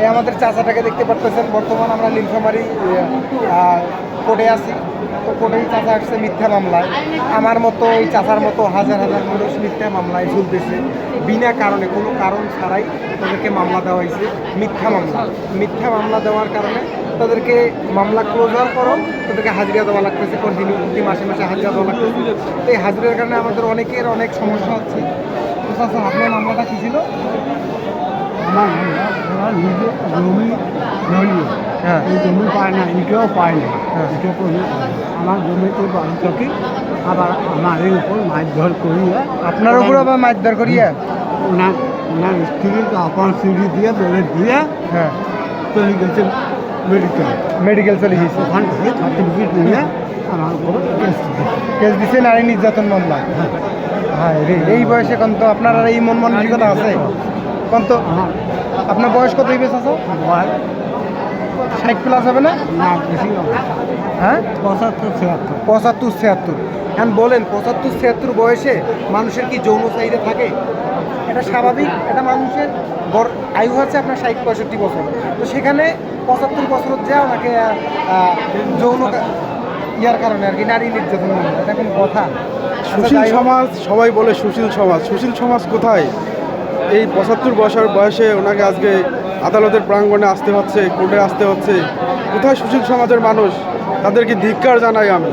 এই আমাদের চাচাটাকে দেখতে পারতেছেন। বর্তমান আমরা নীলফামারি কোর্টে আছি। তো কোর্টেই চাচা আসছে মিথ্যা মামলায়। আমার মতো, ওই চাচার মতো হাজার হাজার মানুষ মিথ্যা মামলায় ঝুলতেছে। বিনা কারণে, কোনো কারণ ছাড়াই তাদেরকে মামলা দেওয়া হয়েছে। মিথ্যা মামলা। মিথ্যা মামলা দেওয়ার কারণে তাদেরকে মামলা ক্লোজ হওয়ার পরও তাদেরকে হাজিরা দেওয়া লাগতেছে কন্টিনিউ প্রতি মাসে মাসে হাজিরা দেওয়া লাগতেছে। তো এই হাজিরার কারণে আমাদের অনেকের অনেক সমস্যা হচ্ছে। তো আপনার মামলাটা কী ছিল? আমার ওরা নিজে জমি জমি হ্যাঁ। এই জমি পায় না এটাও পায় না। হ্যাঁ। এটা করে আমার জমিতে বাড়ি থাকি আবার আমার এই উপর মারধর করিয়া আপনার উপর আবার মারধর করিয়া? ওনার ওনার স্ত্রীকে আপন সিঁড়ি দিয়ে বেড়ে দিয়ে হ্যাঁ। চলে গেছে মেডিকেল মেডিকেল চলে গেছে। ওখান থেকে সার্টিফিকেট নিয়ে আমার উপর কেস কেস দিছে নারী নির্যাতন মামলা? হ্যাঁ। এই বয়সে কোন তো আপনার এই মন মানসিকতা আছে। কোন তো আপনার বয়স কত হইবে চাচা ষাট প্লাস হবে না? না বেশি হবে। না। হ্যাঁ? পঁচাত্তর ছিয়াত্তর। পঁচাত্তর ছিয়াত্তর। এখন বলেন পঁচাত্তর ছিয়াত্তর বয়সে মানুষের কি যৌন চাহিদা থাকে? এটা স্বাভাবিক এটা মানুষের গড় আয়ু হচ্ছে আপনার ষাট পঁয়ষট্টি বছর। তো সেখানে পঁচাত্তর বছর যে ওনাকে যৌন ইয়ার কারণে আর কি নারী নির্যাতন। এটা কোনো কথা। আচ্ছা, সুশীল সমাজ সবাই বলে সুশীল সমাজ। সুশীল সমাজ কোথায়? এই পঁচাত্তর বছর বয়সে ওনাকে আজকে আদালতের প্রাঙ্গণে আসতে হচ্ছে, কোর্টে আসতে হচ্ছে। কোথায় সুশীল সমাজের মানুষ? তাদেরকে ধিক্কার জানাই আমি।